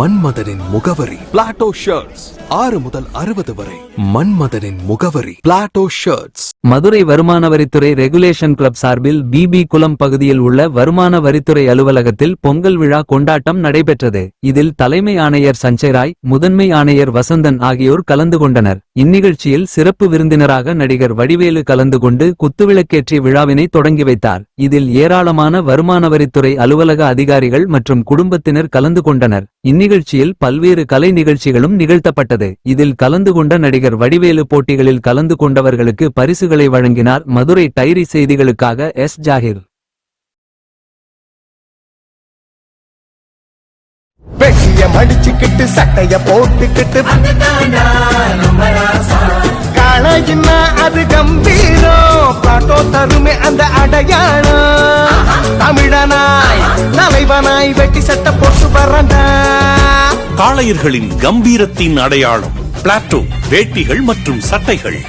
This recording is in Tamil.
மன்மதனின் முகவரி. பிளாட்டோ ஷர்ட்ஸ் ஆறு முதல் அறுபது வரை. மன்மதனின் முகவரி. பிளாட்டோ ஷர்ட்ஸ் மதுரை வருமான வரித்துறை ரெகுலேஷன் கிளப் சார்பில் பிபி குளம் பகுதியில் உள்ள வருமான வரித்துறை அலுவலகத்தில் பொங்கல் விழா கொண்டாட்டம் நடைபெற்றது. இதில் தலைமை ஆணையர் சஞ்சய் முதன்மை ஆணையர் வசந்தன் ஆகியோர் கலந்து கொண்டனர். இந்நிகழ்ச்சியில் சிறப்பு விருந்தினராக நடிகர் வடிவேலு கலந்து கொண்டு குத்துவிளக்கேற்றி விழாவினை தொடங்கி வைத்தார். இதில் ஏராளமான வருமான வரித்துறை அலுவலக அதிகாரிகள் மற்றும் குடும்பத்தினர் கலந்து கொண்டனர். இந்நிகழ்ச்சியில் பல்வேறு கலை நிகழ்ச்சிகளும் நிகழ்த்தப்பட்டது. இதில் கலந்து கொண்ட நடிகர் வடிவேலு போட்டிகளில் கலந்து கொண்டவர்களுக்கு பரிசுகளை வழங்கினார் மதுரை டைரி செய்திகளுக்காக எஸ். ஜாகிர். மடிச்சுக்கிட்டு சட்டைய போட்டுக்கிட்டு. காளையின்னா அது கம்பீரம். பாட்டோ தருமே அந்த அடையாளம். தமிழனாய் தலைவனாய் வெட்டி சட்டை போட்டு வரண்டா காளையர்களின் கம்பீரத்தின் அடையாளம் பிளாட்டோ வேட்டிகள் மற்றும் சட்டைகள்.